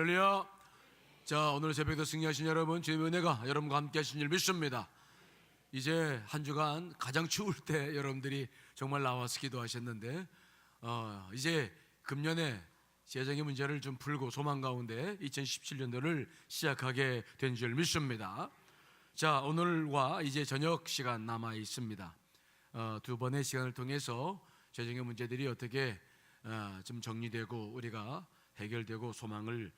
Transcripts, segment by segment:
할렐루야. 자, 오늘 새벽에 승리하신 여러분, 주님의 은혜가 여러분과 함께 하신 줄 믿습니다. 이제 한 주간 가장 추울 때 여러분들이 정말 나와서 기도하셨는데, 어, 이제 금년에 재정의 문제를 좀 풀고 소망 가운데 2017년도를 시작하게 된 줄 믿습니다. 자, 오늘과 이제 저녁 시간 남아 있습니다. 어, 두 번의 시간을 통해서 재정의 문제들이 어떻게 어, 좀 정리되고 우리가 해결되고 소망을 에,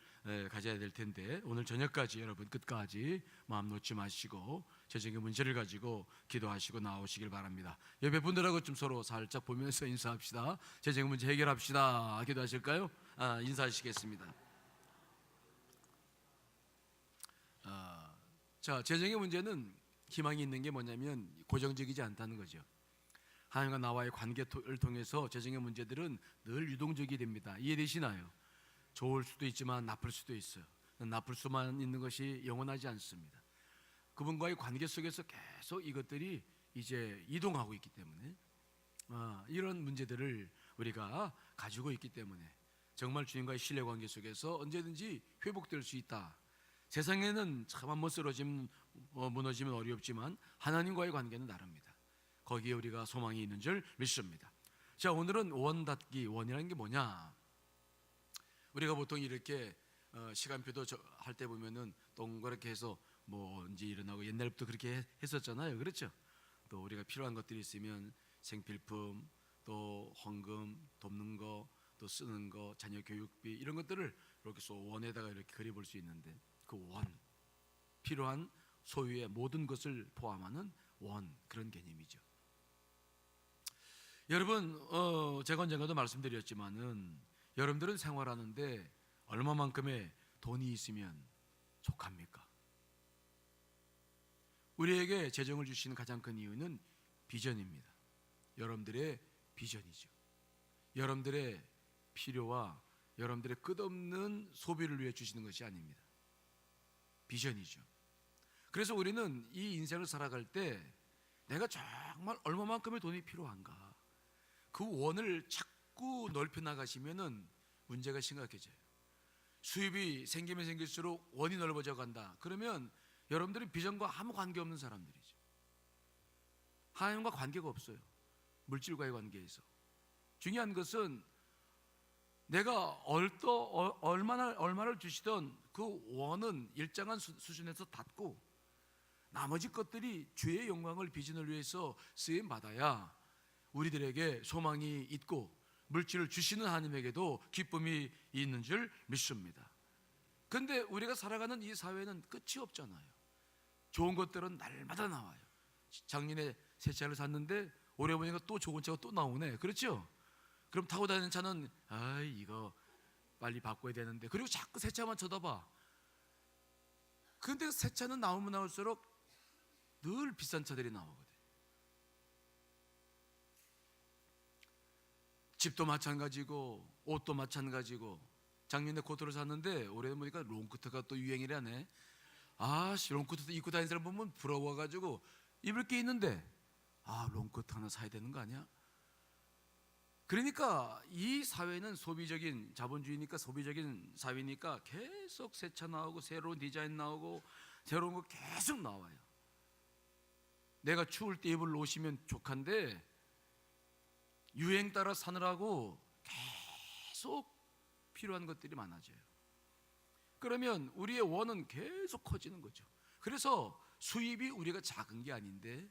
가져야 될 텐데 오늘 저녁까지 여러분 끝까지 마음 놓지 마시고 재정의 문제를 가지고 기도하시고 나오시길 바랍니다. 옆에 분들하고 좀 서로 살짝 보면서 인사합시다. 재정 문제 해결합시다. 기도하실까요? 아, 인사하시겠습니다. 아, 자, 재정의 문제는 희망이 있는 게 뭐냐면 고정적이지 않다는 거죠. 하나님과 나와의 관계를 통해서 재정의 문제들은 늘 유동적이 됩니다. 이해되시나요? 좋을 수도 있지만 나쁠 수도 있어요. 나쁠 수만 있는 것이 영원하지 않습니다. 그분과의 관계 속에서 계속 이것들이 이제 이동하고 있기 때문에 아, 이런 문제들을 우리가 가지고 있기 때문에 정말 주님과의 신뢰 관계 속에서 언제든지 회복될 수 있다. 세상에는 참 한번 쓰러지면 어, 무너지면 어렵지만 하나님과의 관계는 다릅니다. 거기에 우리가 소망이 있는 줄 믿습니다. 자 오늘은 원 닫기 원이라는 게 뭐냐? 우리가 보통 이렇게 어, 시간표도 할 때 보면은 동그랗게 해서 뭐 언제 일어나고 옛날부터 그렇게 해- 했었잖아요. 그렇죠? 또 우리가 필요한 것들이 있으면 생필품, 또 헌금, 돕는 거, 또 쓰는 거, 자녀 교육비 이런 것들을 이렇게 써 원에다가 이렇게 그려볼 수 있는데 그 원 필요한 소유의 모든 것을 포함하는 원 그런 개념이죠. 여러분, 어, 제가 언젠가도 말씀드렸지만은 여러분들은 생활하는데 얼마만큼의 돈이 있으면 족합니까? 우리에게 재정을 주시는 가장 큰 이유는 비전입니다. 여러분들의 비전이죠. 여러분들의 필요와 여러분들의 끝없는 소비를 위해 주시는 것이 아닙니다. 비전이죠. 그래서 우리는 이 인생을 살아갈 때 내가 정말 얼마만큼의 돈이 필요한가 그 원을 자꾸 넓혀 나가시면은 문제가 심각해져요. 수입이 생기면 생길수록 원이 넓어져 간다. 그러면 여러분들은 비전과 아무 관계 없는 사람들이죠. 하나님과 관계가 없어요. 물질과의 관계에서. 중요한 것은 내가 얼떠 어- 얼마나 얼마를 주시던 그 원은 일정한 수- 수준에서 닿고 나머지 것들이 주의 영광을 비전을 위해서 쓰임 받아야 우리들에게 소망이 있고 물질을 주시는 하나님에게도 기쁨이 있는 줄 믿습니다. 근데 우리가 살아가는 이 사회는 끝이 없잖아요. 좋은 것들은 날마다 나와요. 작년에 새 차를 샀는데 올해 보니까 또 좋은 차가 또 나오네. 그렇죠? 그럼 타고 다니는 차는 아 이거 빨리 바꿔야 되는데 그리고 자꾸 새 차만 쳐다봐. 근데 새 차는 나오면 나올수록 늘 비싼 차들이 나오거든. 집도 마찬가지고 옷도 마찬가지고 작년에 코트를 샀는데 올해 보니까 롱코트가 또 유행이라네. 아, 씨, 롱코트 입고 다니는 사람 보면 부러워가지고 입을 게 있는데 아, 롱코트 하나 사야 되는 거 아니야? 그러니까 이 사회는 소비적인 자본주의니까 소비적인 사회니까 계속 새 차 나오고 새로운 디자인 나오고 새로운 거 계속 나와요. 내가 추울 때 입을 옷이면 족한데 유행 따라 사느라고 계속 필요한 것들이 많아져요. 그러면 우리의 원은 계속 커지는 거죠. 그래서 수입이 우리가 작은 게 아닌데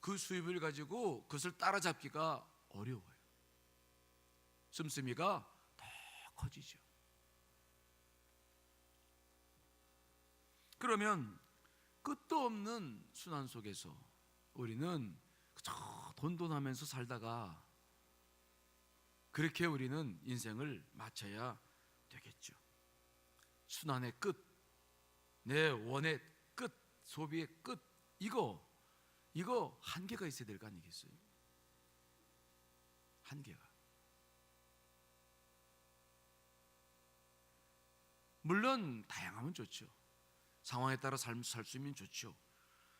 그 수입을 가지고 그것을 따라잡기가 어려워요. 씀씀이가 더 커지죠. 그러면 끝도 없는 순환 속에서 우리는 돈돈하면서 살다가 그렇게 우리는 인생을 마쳐야 되겠죠. 순환의 끝, 내 원의 끝, 소비의 끝, 이거 이거 한계가 있어야 될 거 아니겠어요? 한계가. 물론 다양하면 좋죠. 상황에 따라 살수 있으면 좋죠.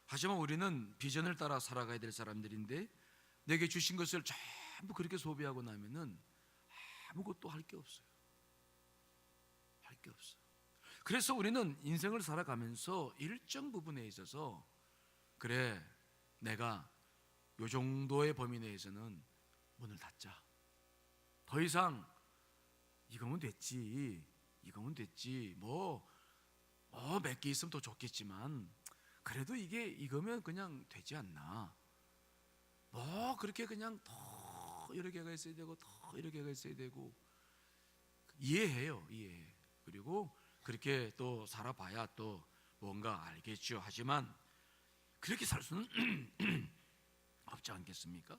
하지만 우리는 비전을 따라 살아가야 될 사람들인데 내게 주신 것을 전부 그렇게 소비하고 나면은 아무것도 할 게 없어요. 할 게 없어. 그래서 우리는 인생을 살아가면서 일정 부분에 있어서 그래 내가 요 정도의 범위 내에서는 문을 닫자. 더 이상 이거면 됐지. 이거면 됐지. 뭐, 뭐몇개 있으면 더 좋겠지만 그래도 이게 이거면 그냥 되지 않나. 뭐 그렇게 그냥 더 여러 개가 있어야 되고 더 여러 개가 있어야 되고 이해해요. 이해해. 그리고 그렇게 또 살아봐야 또 뭔가 알겠죠. 하지만 그렇게 살 수는 없지 않겠습니까?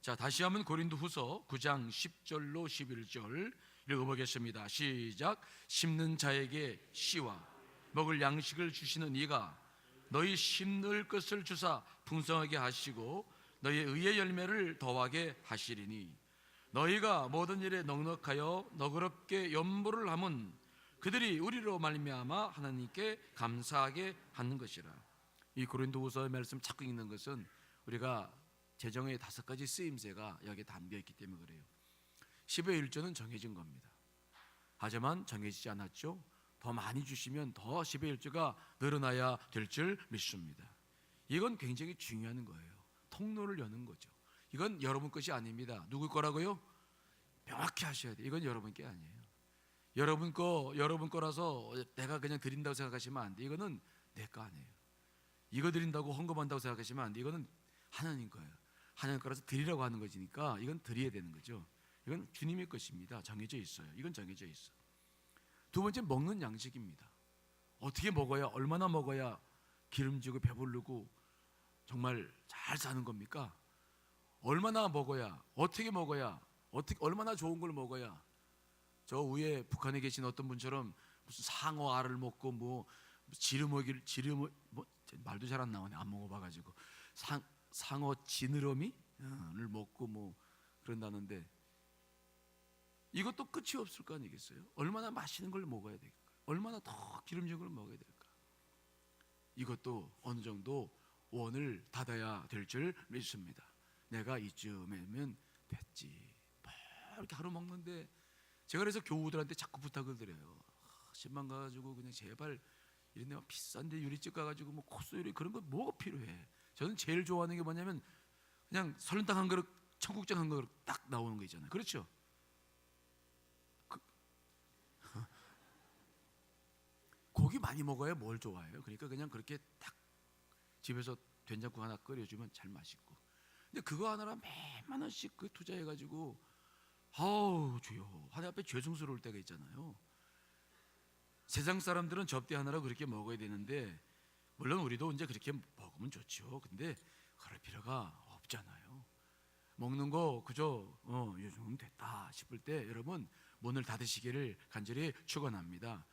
자, 다시 한번 고린도후서 9장 10절로 11절 읽어보겠습니다. 시작. 심는 자에게 씨와 먹을 양식을 주시는 이가 너희 심을 것을 주사 풍성하게 하시고 너희의 의의 열매를 더하게 하시리니 너희가 모든 일에 넉넉하여 너그럽게 연보를 함은 그들이 우리로 말미암아 하나님께 감사하게 하는 것이라. 이 고린도후서의 말씀 자꾸 읽는 것은 우리가 재정의 다섯 가지 쓰임새가 여기에 담겨 있기 때문에 그래요. 10의 1조는 정해진 겁니다. 하지만 정해지지 않았죠. 더 많이 주시면 더 10의 1조가 늘어나야 될 줄 믿습니다. 이건 굉장히 중요한 거예요. 통로를 여는 거죠. 이건 여러분 것이 아닙니다. 누구 거라고요? 명확히 하셔야 돼요. 이건 여러분 게 아니에요. 여러분 거 여러분 거라서 내가 그냥 드린다고 생각하시면 안 돼. 이거는 내 거 아니에요. 이거 드린다고 헌금한다고 생각하시면 안 돼. 이거는 하나님 거예요. 하나님 거라서 드리라고 하는 것이니까 이건 드려야 되는 거죠. 이건 주님의 것입니다. 정해져 있어요. 이건 정해져 있어. 두 번째 먹는 양식입니다. 어떻게 먹어야 얼마나 먹어야 기름지고 배부르고 정말 잘 사는 겁니까? 얼마나 먹어야 어떻게 먹어야 어떻게 얼마나 좋은 걸 먹어야 저 위에 북한에 계신 어떤 분처럼 무슨 상어 알을 먹고 뭐 지르먹이를 지르먹 뭐 말도 잘 안 나오네 안 먹어봐가지고 상 상어 지느러미를 먹고 뭐 그런다는데 이것도 끝이 없을 거 아니겠어요? 얼마나 맛있는 걸 먹어야 될까? 얼마나 더 기름진 걸 먹어야 될까? 이것도 어느 정도 원을 닫아야 될 줄 믿습니다. 내가 이쯤이면 됐지. 뭐 이렇게 하루 먹는데 제가 그래서 교우들한테 자꾸 부탁을 드려요. 아, 신만 가가지고 그냥 제발 이런 데만 비싼데 유리집 가가지고 뭐 코스 요리 그런 거 뭐가 필요해? 저는 제일 좋아하는 게 뭐냐면 그냥 설렁탕 한 그릇, 청국장 한 그릇 딱 나오는 거 있잖아요. 그렇죠? 그, 고기 많이 먹어야 뭘 좋아해요? 그러니까 그냥 그렇게 딱 집에서 된장국 하나 끓여주면 잘 맛있고. 근데 그거 하나로 몇만 원씩 그 투자해가지고 아우 주여 하나님 앞에 죄송스러울 때가 있잖아요. 세상 사람들은 접대 하나로 그렇게 먹어야 되는데 물론 우리도 이제 그렇게 먹으면 좋죠. 근데 그럴 필요가 없잖아요. 먹는 거 그저 어, 요즘 됐다 싶을 때 여러분 문을 닫으시기를 간절히 축원합니다.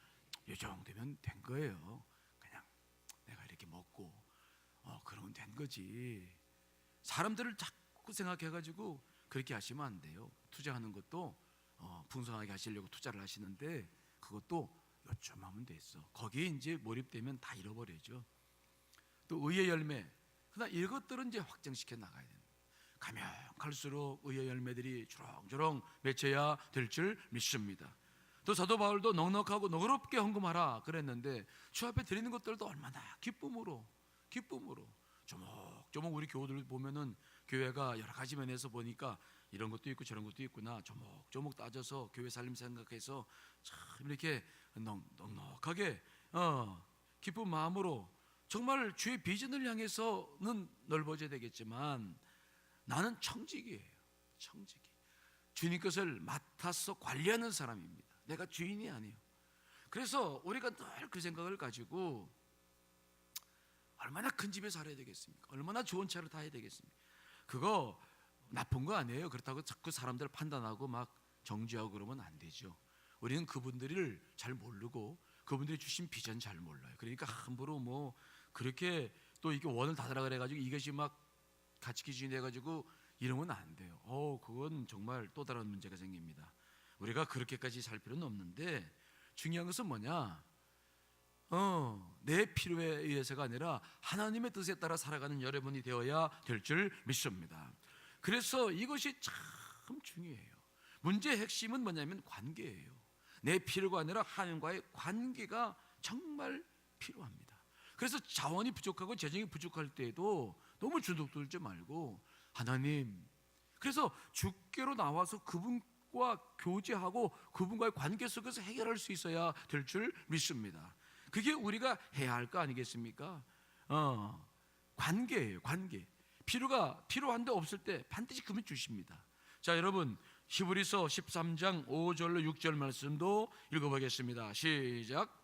요 정도면 된 거예요. 그냥 내가 이렇게 먹고 어 그러면 된 거지. 사람들을 자꾸 생각해가지고 그렇게 하시면 안 돼요. 투자하는 것도 어, 풍성하게 하시려고 투자를 하시는데 그것도 요점 하면 됐어. 거기에 이제 몰입되면 다 잃어버리죠. 또 의의 열매. 그러나 이것들은 이제 확장시켜 나가야 됩니다. 가면 갈수록 의의 열매들이 주렁주렁 맺혀야 될 줄 믿습니다. 또 사도 바울도 넉넉하고 너그럽게 헌금하라 그랬는데 주 앞에 드리는 것들도 얼마나 기쁨으로 기쁨으로 조목조목 우리 교우들 보면은 교회가 여러 가지 면에서 보니까 이런 것도 있고 저런 것도 있구나 조목조목 따져서 교회 살림 생각해서 참 이렇게 넉, 넉넉하게 어, 기쁜 마음으로 정말 주의 비전을 향해서는 넓어져야 되겠지만 나는 청직이에요. 청직이. 주님 것을 맡아서 관리하는 사람입니다. 내가 주인이 아니에요. 그래서 우리가 늘 그 생각을 가지고 얼마나 큰 집에 살아야 되겠습니까? 얼마나 좋은 차를 타야 되겠습니까? 그거 나쁜 거 아니에요. 그렇다고 자꾸 사람들 판단하고 막 정지하고 그러면 안 되죠. 우리는 그분들을 잘 모르고 그분들이 주신 비전 잘 몰라요. 그러니까 함부로 뭐 그렇게 또 이게 원을 닫으라 그래가지고 이것이 막 가치 기준이 돼가지고 이러면 안 돼요. 어, 그건 정말 또 다른 문제가 생깁니다. 우리가 그렇게까지 살 필요는 없는데 중요한 것은 뭐냐? 어, 내 필요에 의해서가 아니라 하나님의 뜻에 따라 살아가는 여러분이 되어야 될 줄 믿습니다. 그래서 이것이 참 중요해요. 문제의 핵심은 뭐냐면 관계예요. 내 필요가 아니라 하나님과의 관계가 정말 필요합니다. 그래서 자원이 부족하고 재정이 부족할 때에도 너무 주눅 들지 말고 하나님 그래서 주께로 나와서 그분과 교제하고 그분과의 관계 속에서 해결할 수 있어야 될 줄 믿습니다. 그게 우리가 해야 할 거 아니겠습니까? 어, 관계예요, 관계. 필요가 필요한데 없을 때 반드시 그분 주십니다. 자, 여러분 히브리서 13장 5절로 6절 말씀도 읽어보겠습니다. 시작.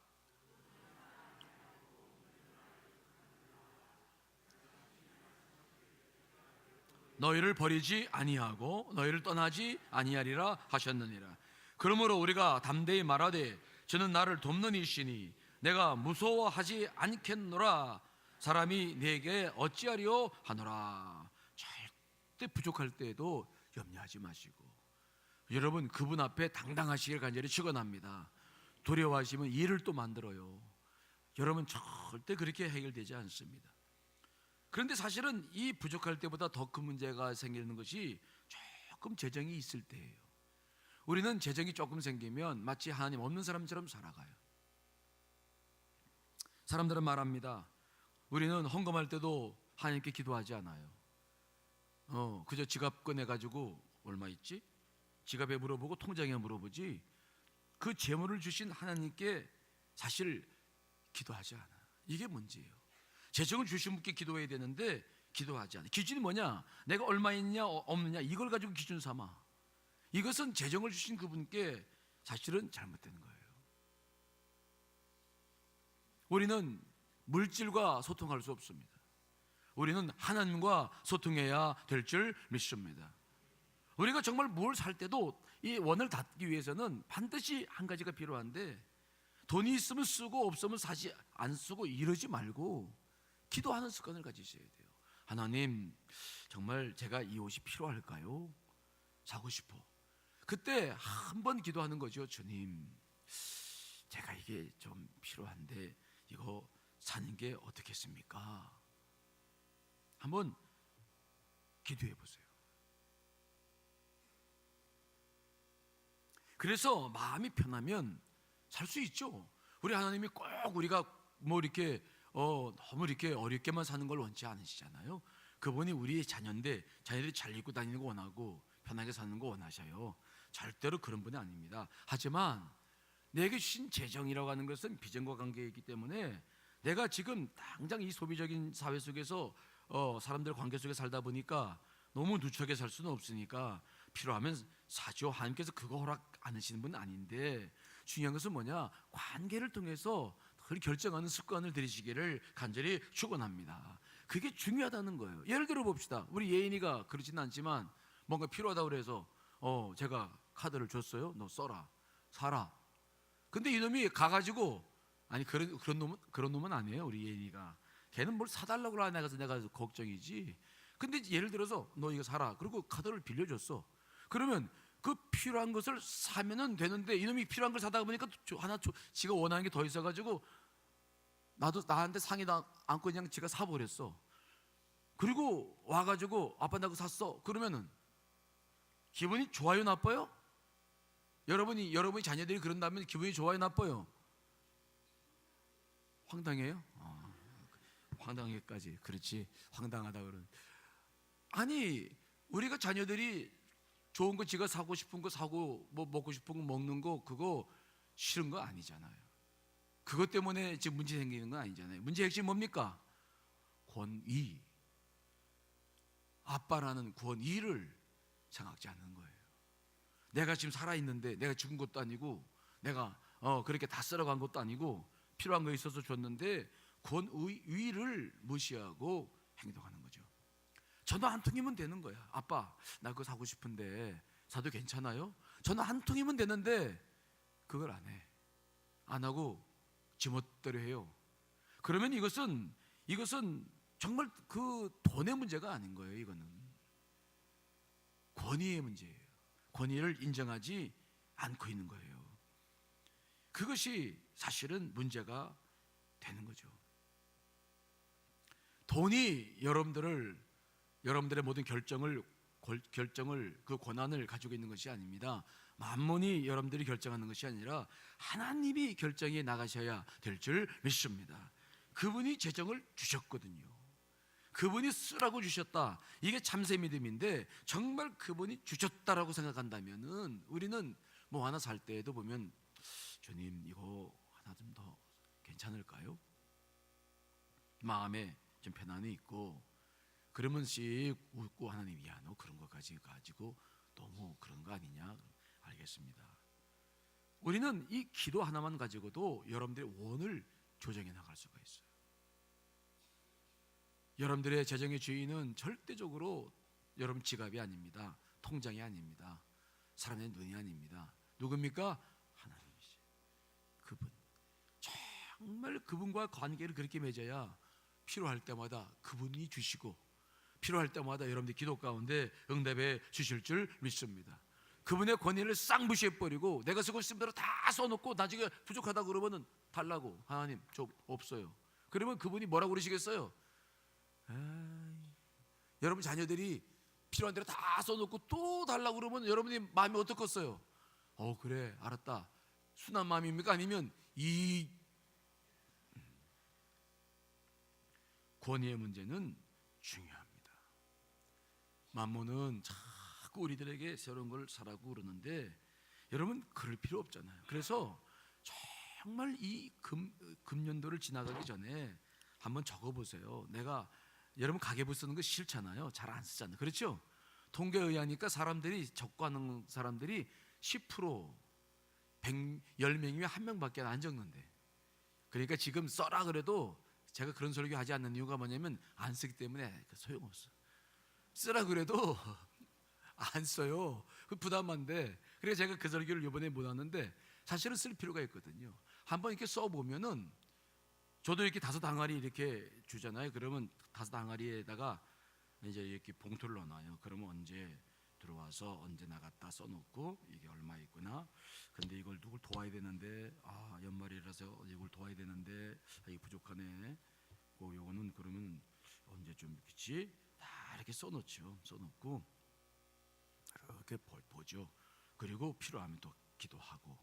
너희를 버리지 아니하고 너희를 떠나지 아니하리라 하셨느니라. 그러므로 우리가 담대히 말하되 저는 나를 돕는 이시니 내가 무서워하지 않겠노라. 사람이 내게 어찌하리요 하노라. 절대 부족할 때에도 염려하지 마시고 여러분 그분 앞에 당당하시길 간절히 축원합니다. 두려워하시면 일을 또 만들어요. 여러분 절대 그렇게 해결되지 않습니다. 그런데 사실은 이 부족할 때보다 더 큰 문제가 생기는 것이 조금 재정이 있을 때예요. 우리는 재정이 조금 생기면 마치 하나님 없는 사람처럼 살아가요. 사람들은 말합니다. 우리는 헌금할 때도 하나님께 기도하지 않아요. 어, 그저 지갑 꺼내 가지고 얼마 있지? 지갑에 물어보고 통장에 물어보지. 그 재물을 주신 하나님께 사실 기도하지 않아. 이게 문제예요. 재정을 주신 분께 기도해야 되는데 기도하지 않아. 기준이 뭐냐? 내가 얼마 있냐 어, 없느냐 이걸 가지고 기준 삼아. 이것은 재정을 주신 그분께 사실은 잘못된 거예요. 우리는 물질과 소통할 수 없습니다. 우리는 하나님과 소통해야 될 줄 믿습니다. 우리가 정말 뭘 살 때도 이 원을 닫기 위해서는 반드시 한 가지가 필요한데 돈이 있으면 쓰고 없으면 사지 안 쓰고 이러지 말고 기도하는 습관을 가지셔야 돼요. 하나님, 정말 제가 이 옷이 필요할까요? 사고 싶어. 그때 한 번 기도하는 거죠. 주님, 제가 이게 좀 필요한데 이거 사는 게 어떻겠습니까? 한번 기도해 보세요. 그래서 마음이 편하면 살 수 있죠. 우리 하나님이 꼭 우리가 뭐 이렇게 어, 너무 이렇게 어렵게만 사는 걸 원치 않으시잖아요. 그분이 우리의 자녀인데 자녀들이 잘 입고 다니는 거 원하고 편하게 사는 거 원하셔요. 절대로 그런 분이 아닙니다. 하지만 내게 주신 재정이라고 하는 것은 비전과 관계이기 때문에 내가 지금 당장 이 소비적인 사회 속에서 어, 사람들 관계 속에 살다 보니까 너무 누추하게 살 수는 없으니까 필요하면 사죠. 하나님께서 그거 허락 안 하시는 분은 아닌데 중요한 것은 뭐냐? 관계를 통해서 늘 결정하는 습관을 들이시기를 간절히 축원합니다. 그게 중요하다는 거예요. 예를 들어 봅시다. 우리 예인이가 그렇지는 않지만 뭔가 필요하다고 그래서 어 제가 카드를 줬어요. 너 써라, 사라. 근데 이놈이 가가지고 아니 그런 그런 놈은 그런 놈은 아니에요. 우리 예인이가 걔는 뭘 사달라고 하나 해서 내가 걱정이지. 근데 예를 들어서 너 이거 사라. 그리고 카드를 빌려줬어. 그러면 그 필요한 것을 사면은 되는데 이놈이 필요한 걸 사다 보니까 저- 하나 저- 지가 원하는 게 더 있어가지고 나도 나한테 상의도 않고 그냥 지가 사버렸어. 그리고 와가지고 아빠 나 그거 샀어. 그러면은 기분이 좋아요 나빠요? 여러분이 여러분이 자녀들이 그런다면 기분이 좋아요 나빠요? 황당해요? 아, 황당해까지 그렇지 황당하다 그런. 아니 우리가 자녀들이 좋은 거 지가 사고 싶은 거 사고 뭐 먹고 싶은 거 먹는 거 그거 싫은 거 아니잖아요. 그것 때문에 지금 문제 생기는 건 아니잖아요. 문제 핵심 뭡니까? 권위. 아빠라는 권위를 생각지 않는 거예요. 내가 지금 살아 있는데 내가 죽은 것도 아니고 내가 어 그렇게 다 썰어간 것도 아니고 필요한 거 있어서 줬는데 권위를 무시하고 행동하는 거죠. 전화 한 통이면 되는 거야. 아빠, 나 그거 사고 싶은데 사도 괜찮아요? 전화 한 통이면 되는데 그걸 안 해. 안 하고 지멋대로 해요. 그러면 이것은 이것은 정말 그 돈의 문제가 아닌 거예요. 이거는 권위의 문제예요. 권위를 인정하지 않고 있는 거예요. 그것이 사실은 문제가 되는 거죠. 돈이 여러분들을 여러분들의 모든 결정을 골- 결정을 그 권한을 가지고 있는 것이 아닙니다. 만몬이 여러분들이 결정하는 것이 아니라 하나님이 결정해 나가셔야 될 줄 믿습니다. 그분이 재정을 주셨거든요. 그분이 쓰라고 주셨다. 이게 참새 믿음인데 정말 그분이 주셨다라고 생각한다면은 우리는 뭐 하나 살 때에도 보면 주님 이거 하나 좀 더 괜찮을까요? 마음에 좀 편안이 있고 그러면 씩 웃고 하나님 이야 너 그런 것까지 가지고 너무 그런 거 아니냐 알겠습니다. 우리는 이 기도 하나만 가지고도 여러분들의 원을 조정해 나갈 수가 있어요. 여러분들의 재정의 주인은 절대적으로 여러분 지갑이 아닙니다. 통장이 아닙니다. 사람의 눈이 아닙니다. 누굽니까? 하나님이시. 그분. 정말 그분과 관계를 그렇게 맺어야 필요할 때마다 그분이 주시고 필요할 때마다 여러분들 기도 가운데 응답해 주실 줄 믿습니다. 그분의 권위를 싹 무시해 버리고 내가 쓰고 싶은 대로 다 써놓고 나중에 부족하다 그러면은 달라고 하나님 저 없어요. 그러면 그분이 뭐라고 그러시겠어요? 에이, 여러분 자녀들이 필요한 대로 다 써놓고 또 달라고 그러면 여러분이 마음이 어떻겠어요? 어 그래 알았다. 순한 마음입니까? 아니면 이 권위의 문제는 중요합니다. 만모는 자꾸 우리들에게 새로운 걸 사라고 그러는데 여러분 그럴 필요 없잖아요. 그래서 정말 이 금, 금년도를 지나가기 전에 한번 적어보세요. 내가 여러분 가계부 쓰는 거 싫잖아요. 잘 안 쓰잖아요. 그렇죠? 통계에 의하니까 사람들이 적고하는 사람들이 10% 100, 10명 이면 한 명밖에 안 적는데 그러니까 지금 써라 그래도 제가 그런 설교 하지 않는 이유가 뭐냐면 안 쓰기 때문에 그 소용없어. 쓰라 그래도 안 써요. 그 부담한데. 그래서 제가 그 설교를 이번에 못 왔는데 사실은 쓸 필요가 있거든요. 한번 이렇게 써 보면은 저도 이렇게 다섯 항아리 이렇게 주잖아요. 그러면 다섯 항아리에다가 이제 이렇게 봉투를 넣어놔요. 그러면 언제 들어와서 언제 나갔다 써놓고 이게 얼마 있구나. 근데 이걸 누굴 도와야 되는데 아 연말이라서 이걸 도와야 되는데 아, 이게 부족하네. 그 요거는 그러면 언제쯤 있겠지? 다 이렇게 써놓죠. 써놓고 이렇게 보- 보죠. 그리고 필요하면 또 기도하고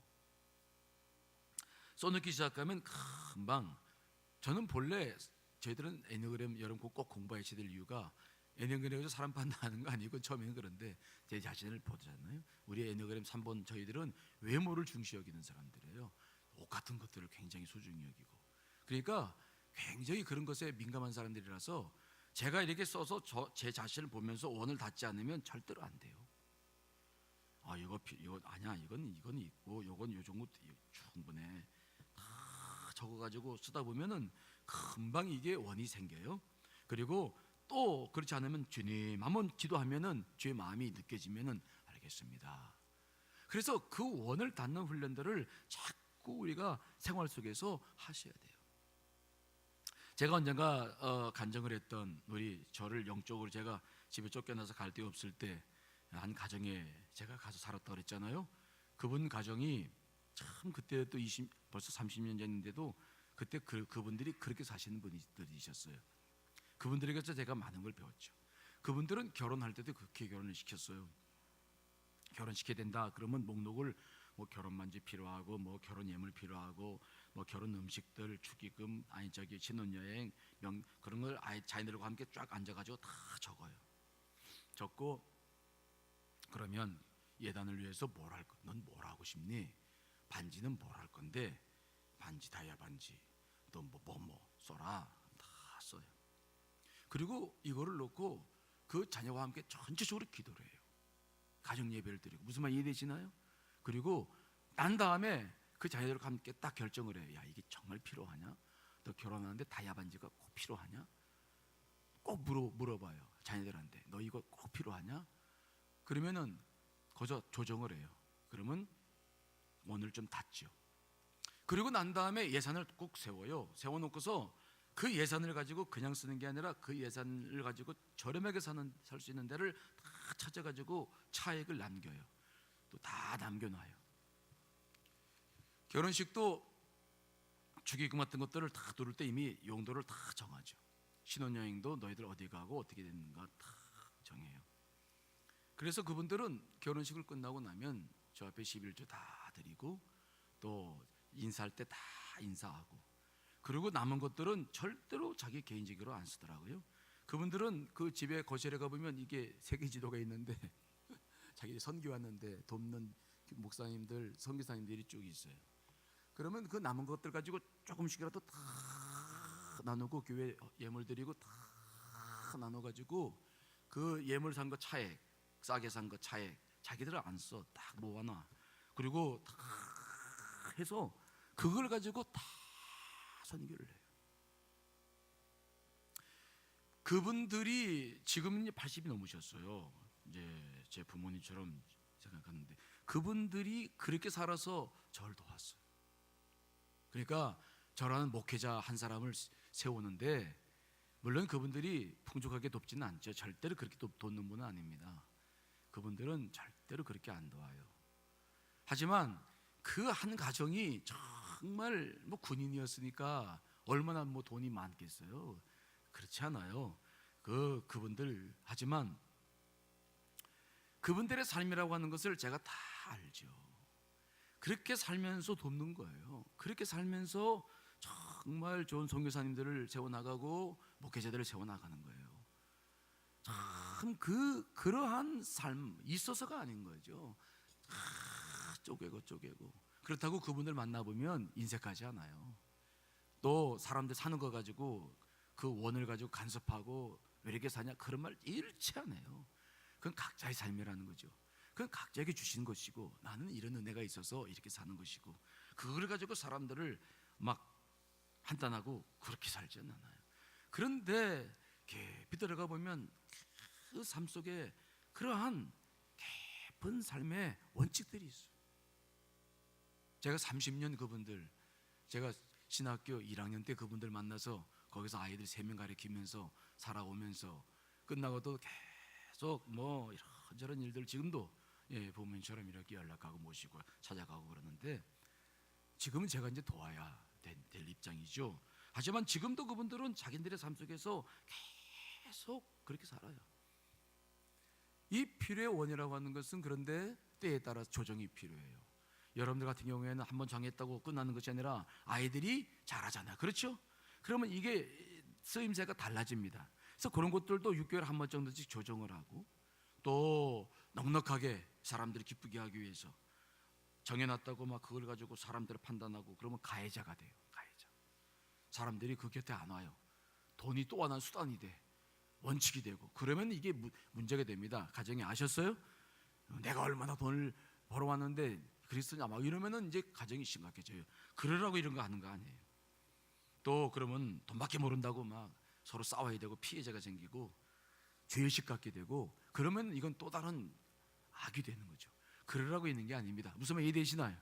써놓기 시작하면 금방 저는 본래 저희들은 애니그램 여러분 꼭 공부하셔야 될 이유가 애니그램에서 사람 판단하는 거 아니고 처음에는 그런데 제 자신을 보잖아요. 우리 애니그램 3번 저희들은 외모를 중시 여기는 사람들이에요. 옷 같은 것들을 굉장히 소중히 여기고 그러니까 굉장히 그런 것에 민감한 사람들이라서 제가 이렇게 써서 저, 제 자신을 보면서 원을 닿지 않으면 절대로 안 돼요. 아 이거 피- 이거 아니야 이건 이건 있고 요건 요 정도 충분해 다 적어가지고 쓰다 보면은 금방 이게 원이 생겨요. 그리고 또 그렇지 않으면 주님 한번 기도하면은 주의 마음이 느껴지면은 알겠습니다. 그래서 그 원을 닿는 훈련들을 자꾸 우리가 생활 속에서 하셔야 돼요. 제가 언젠가 어, 간증을 했던 우리 저를 영적으로 제가 집에 쫓겨나서 갈 데 없을 때 한 가정에 제가 가서 살았다 그랬잖아요. 그분 가정이 참 그때 또 20, 벌써 30년 전인데도 그때 그, 그분들이 그렇게 사시는 분들이셨어요. 그분들에게서 제가 많은 걸 배웠죠. 그분들은 결혼할 때도 그렇게 결혼을 시켰어요. 결혼시켜야 된다. 그러면 목록을 뭐 결혼 반지 필요하고 뭐 결혼 예물 필요하고 뭐 결혼 음식들 축의금 아니 저기 신혼여행 명 그런 걸 아예 자기들과 함께 쫙 앉아가지고 다 적어요. 적고 그러면 예단을 위해서 뭘 할 거? 넌 뭘 하고 싶니? 반지는 뭘 할 건데? 반지 다이아 반지. 너뭐뭐 뭐 써라. 다 써요. 그리고 이거를 놓고 그 자녀와 함께 전체적으로 기도를 해요. 가정 예배를 드리고 무슨 말 이해되시나요? 그리고 난 다음에 그 자녀들과 함께 딱 결정을 해요. 야 이게 정말 필요하냐? 너 결혼하는데 다이아 반지가 꼭 필요하냐? 꼭 물어 물어봐요. 자녀들한테 너 이거 꼭 필요하냐? 그러면은 거저 조정을 해요. 그러면 오늘 좀 닫죠. 그리고 난 다음에 예산을 꼭 세워요. 세워놓고서 그 예산을 가지고 그냥 쓰는 게 아니라 그 예산을 가지고 저렴하게 사는 살 수 있는 데를 다 찾아가지고 차액을 남겨요. 또 다 남겨놔요. 결혼식도 축의금 같은 것들을 다 두를 때 이미 용도를 다 정하죠. 신혼여행도 너희들 어디 가고 어떻게 되는가 다 정해요. 그래서 그분들은 결혼식을 끝나고 나면 저 앞에 11조 다 드리고 또 인사할 때 다 인사하고 그리고 남은 것들은 절대로 자기 개인적으로 안 쓰더라고요. 그분들은 그 집에 거실에 가보면 이게 세계 지도가 있는데 자기 선교 왔는데 돕는 목사님들, 선교사님들이 쭉 있어요. 그러면 그 남은 것들 가지고 조금씩이라도 다 나누고 교회 예물 드리고 다 나눠 가지고 그 예물 산 거 차액 싸게 산 거 차액 자기들은 안써 딱 모아 놔 그리고 다 해서 그걸 가지고 다 선교를 해요. 그분들이 지금 이제 80이 넘으셨어요. 이제 제 부모님처럼 생각하는데 그분들이 그렇게 살아서 저를 도왔어요. 그러니까 저라는 목회자 한 사람을 세우는데 물론 그분들이 풍족하게 돕지는 않죠. 절대로 그렇게 돕, 돕는 분은 아닙니다. 그분들은 절대로 그렇게 안 도와요. 하지만 그 한 가정이 정말 뭐 군인이었으니까 얼마나 뭐 돈이 많겠어요. 그렇지 않아요. 그 그분들 하지만 그분들의 삶이라고 하는 것을 제가 다 알죠. 그렇게 살면서 돕는 거예요. 그렇게 살면서 정말 좋은 선교사님들을 세워 나가고 목회자들을 세워 나가는 거예요. 참 그 그러한 삶 있어서가 아닌 거죠. 아, 쪼개고 쪼개고 그렇다고 그분들 만나 보면 인색하지 않아요. 또 사람들 사는 거 가지고 그 원을 가지고 간섭하고 왜 이렇게 사냐 그런 말 일치 않아요. 그건 각자의 삶이라는 거죠. 그건 각자에게 주신 것이고 나는 이런 은혜가 있어서 이렇게 사는 것이고 그걸 가지고 사람들을 막 판단하고 그렇게 살지는 않아요. 그런데 깊이 들어가 보면 그 삶 속에 그러한 깊은 삶의 원칙들이 있어요. 제가 30년 그분들 제가 신학교 1학년 때 그분들 만나서 거기서 아이들 3명 가르치면서 살아오면서 끝나고도 계속 뭐 이런저런 일들 지금도 예, 부모님처럼 이렇게 연락하고 모시고 찾아가고 그러는데 지금은 제가 이제 도와야 될, 될 입장이죠. 하지만 지금도 그분들은 자기들의 삶 속에서 계속 그렇게 살아요. 이 필요의 원이라고 하는 것은 그런데 때에 따라 조정이 필요해요. 여러분들 같은 경우에는 한번 정했다고 끝나는 것이 아니라 아이들이 잘하잖아요. 그렇죠? 그러면 이게 쓰임새가 달라집니다. 그래서 그런 것들도 6개월 한 번 정도씩 조정을 하고 또 넉넉하게 사람들이 기쁘게 하기 위해서 정해놨다고 막 그걸 가지고 사람들을 판단하고 그러면 가해자가 돼요. 가해자. 사람들이 그 곁에 안 와요. 돈이 또 하나 수단이 돼. 원칙이 되고 그러면 이게 무, 문제가 됩니다. 가정에 아셨어요? 내가 얼마나 돈을 벌어왔는데 그리스도냐 막 이러면은 이제 가정이 심각해져요. 그러라고 이런 거 하는 거 아니에요. 또 그러면 돈밖에 모른다고 막 서로 싸워야 되고 피해자가 생기고 죄의식 갖게 되고 그러면 이건 또 다른 악이 되는 거죠. 그러라고 있는 게 아닙니다. 무슨 말 이해되시나요?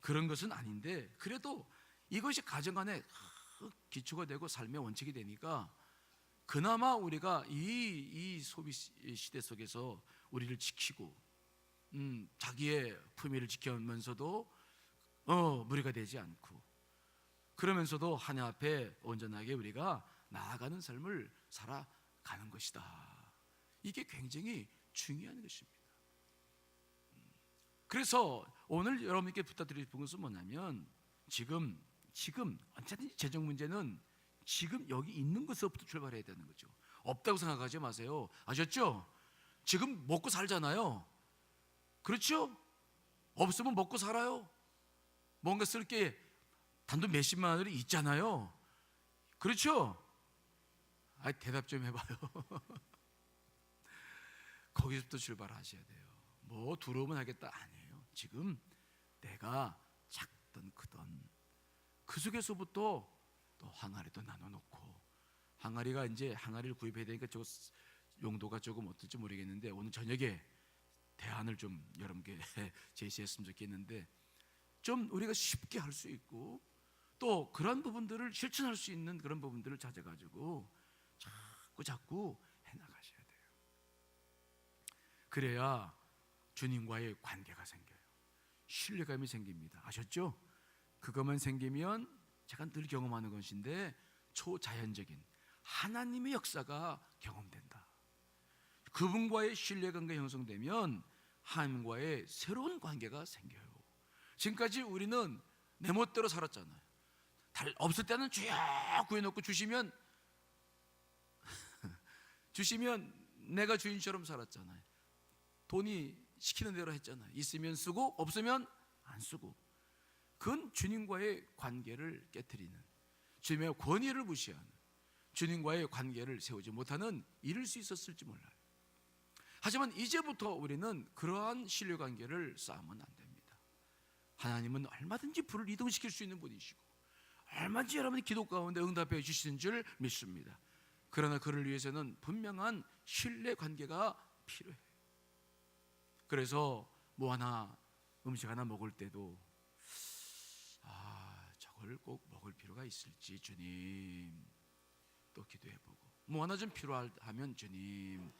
그런 것은 아닌데 그래도 이것이 가정 안에 기초가 되고 삶의 원칙이 되니까 그나마 우리가 이, 이 소비 시대 속에서 우리를 지키고 음, 자기의 품위를 지키면서도 어, 무리가 되지 않고 그러면서도 하나님 앞에 온전하게 우리가 나아가는 삶을 살아가는 것이다. 이게 굉장히 중요한 것입니다. 그래서 오늘 여러분께 부탁드릴 것은 뭐냐면 지금 지금 언제든지 재정 문제는 지금 여기 있는 것부터 출발해야 되는 거죠. 없다고 생각하지 마세요. 아셨죠? 지금 먹고 살잖아요. 그렇죠? 없으면 먹고 살아요. 뭔가 쓸 게 단돈 몇십만 원이 있잖아요. 그렇죠? 아, 대답 좀 해봐요. 거기서부터 출발하셔야 돼요. 뭐 들어오면 하겠다 아니에요. 지금 내가 작든 크든 그 속에서부터 또 항아리도 나눠놓고 항아리가 이제 항아리를 구입해야 되니까 저 용도가 조금 어떨지 모르겠는데 오늘 저녁에 대안을 좀 여러분께 제시했으면 좋겠는데 좀 우리가 쉽게 할 수 있고 또 그런 부분들을 실천할 수 있는 그런 부분들을 찾아가지고 자꾸 자꾸 해나가셔야 돼요. 그래야 주님과의 관계가 생겨요. 신뢰감이 생깁니다. 아셨죠? 그것만 생기면 제가 늘 경험하는 것인데 초자연적인 하나님의 역사가 경험된다. 그분과의 신뢰관계 형성되면 하나님과의 새로운 관계가 생겨요. 지금까지 우리는 내 멋대로 살았잖아요. 달 없을 때는 쭉 구해놓고 주시면 주시면 내가 주인처럼 살았잖아요. 돈이 시키는 대로 했잖아요. 있으면 쓰고 없으면 안 쓰고. 그건 주님과의 관계를 깨뜨리는 주님의 권위를 무시하는 주님과의 관계를 세우지 못하는 이룰 수 있었을지 몰라요. 하지만 이제부터 우리는 그러한 신뢰 관계를 쌓으면 안 됩니다. 하나님은 얼마든지 불을 이동시킬 수 있는 분이시고 얼마든지 여러분의 기도 가운데 응답해 주시는 줄 믿습니다. 그러나 그를 위해서는 분명한 신뢰 관계가 필요해요. 그래서 뭐 하나 음식 하나 먹을 때도 아 저걸 꼭 먹을 필요가 있을지 주님 또 기도해보고 뭐 하나 좀 필요하면 주님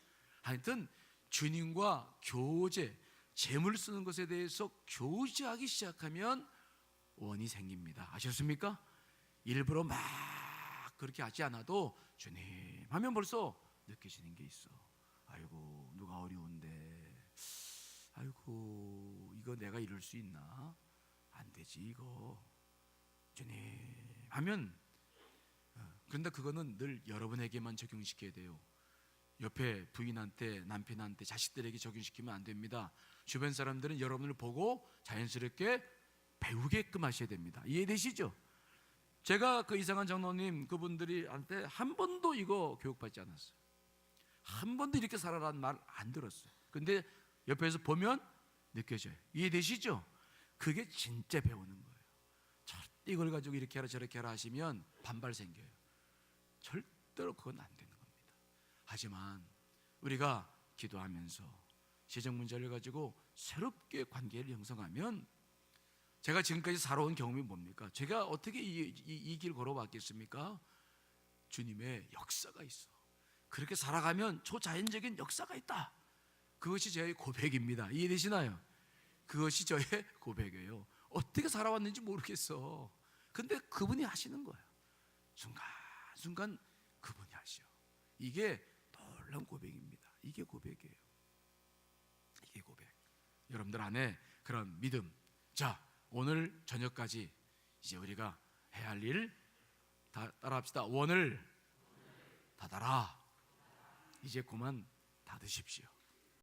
하여튼 주님과 교제 재물 쓰는 것에 대해서 교제하기 시작하면 원이 생깁니다. 아셨습니까? 일부러 막 그렇게 하지 않아도 주님 하면 벌써 느껴지는 게 있어. 아이고 누가 어려운데. 아이고 이거 내가 이룰 수 있나? 안 되지 이거. 주님 하면 어, 그런데 그거는 늘 여러분에게만 적용시켜야 돼요 옆에 부인한테 남편한테 자식들에게 적용시키면 안 됩니다. 주변 사람들은 여러분을 보고 자연스럽게 배우게끔 하셔야 됩니다. 이해되시죠? 제가 그 이상한 장로님 그분들이 한테 한 번도 이거 교육받지 않았어요. 한 번도 이렇게 살아라는 말 안 들었어요. 근데 옆에서 보면 느껴져요. 이해되시죠? 그게 진짜 배우는 거예요. 절대 이걸 가지고 이렇게 하라 저렇게 하라 하시면 반발 생겨요. 절대로 그건 안 겁니다 하지만 우리가 기도하면서 재정 문제를 가지고 새롭게 관계를 형성하면 제가 지금까지 살아온 경험이 뭡니까? 제가 어떻게 이길 걸어왔겠습니까? 주님의 역사가 있어. 그렇게 살아가면 초자연적인 역사가 있다. 그것이 저의 고백입니다. 이해되시나요? 그것이 저의 고백이에요. 어떻게 살아왔는지 모르겠어. 근데 그분이 하시는 거예요. 순간순간 그분이 하셔. 이게 놀라운 고백입니다. 이게 고백이에요. 이게 고백. 여러분들 안에 그런 믿음. 자, 오늘 저녁까지 이제 우리가 해야 할일다 따라합시다. 원을 닫아라. 이제 그만 닫으십시오.